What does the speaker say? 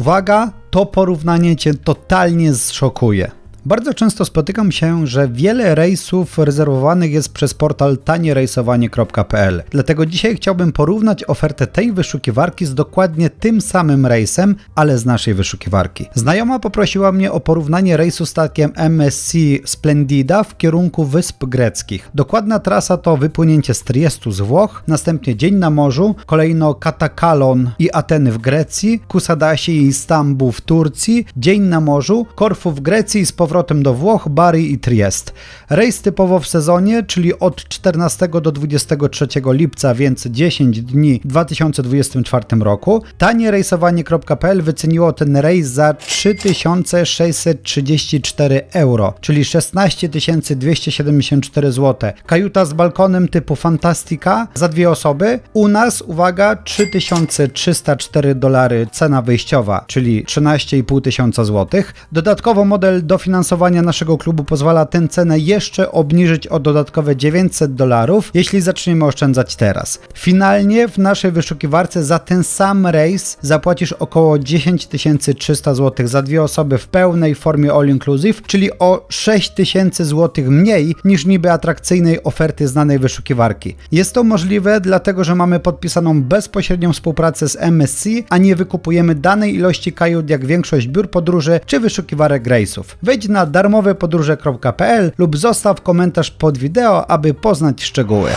uwaga, to porównanie cię totalnie zszokuje. Bardzo często spotykam się, że wiele rejsów rezerwowanych jest przez portal tanierejsowanie.pl. Dlatego dzisiaj chciałbym porównać ofertę tej wyszukiwarki z dokładnie tym samym rejsem, ale z naszej wyszukiwarki. Znajoma poprosiła mnie o porównanie rejsu statkiem MSC Splendida w kierunku Wysp Greckich. Dokładna trasa to wypłynięcie z Triestu z Włoch, następnie dzień na morzu, kolejno Katakalon i Ateny w Grecji, Kusadasi i Stambuł w Turcji, dzień na morzu, Korfu w Grecji z powrotem do Włoch, Bari i Triest. Rejs typowo w sezonie, czyli od 14 do 23 lipca, więc 10 dni w 2024 roku. Tanierejsowanie.pl wyceniło ten rejs za 3634 euro, czyli 16 274 zł. Kajuta z balkonem typu Fantastica za dwie osoby. U nas, uwaga, 3304 dolary cena wyjściowa, czyli 13,5 tysiąca złotych. Dodatkowo model dofinansowania naszego klubu pozwala tę cenę jeszcze obniżyć o dodatkowe 900 dolarów, jeśli zaczniemy oszczędzać teraz. Finalnie w naszej wyszukiwarce za ten sam rejs zapłacisz około 10 300 zł za dwie osoby w pełnej formie all inclusive, czyli o 6 tysięcy zł mniej niż niby atrakcyjnej oferty znanej wyszukiwarki. Jest to możliwe dlatego, że mamy podpisaną bezpośrednią współpracę z MSC, a nie wykupujemy danej ilości kajut jak większość biur podróży czy wyszukiwarek rejsów. Wejdź na darmowepodróże.pl lub zostaw komentarz pod wideo, aby poznać szczegóły.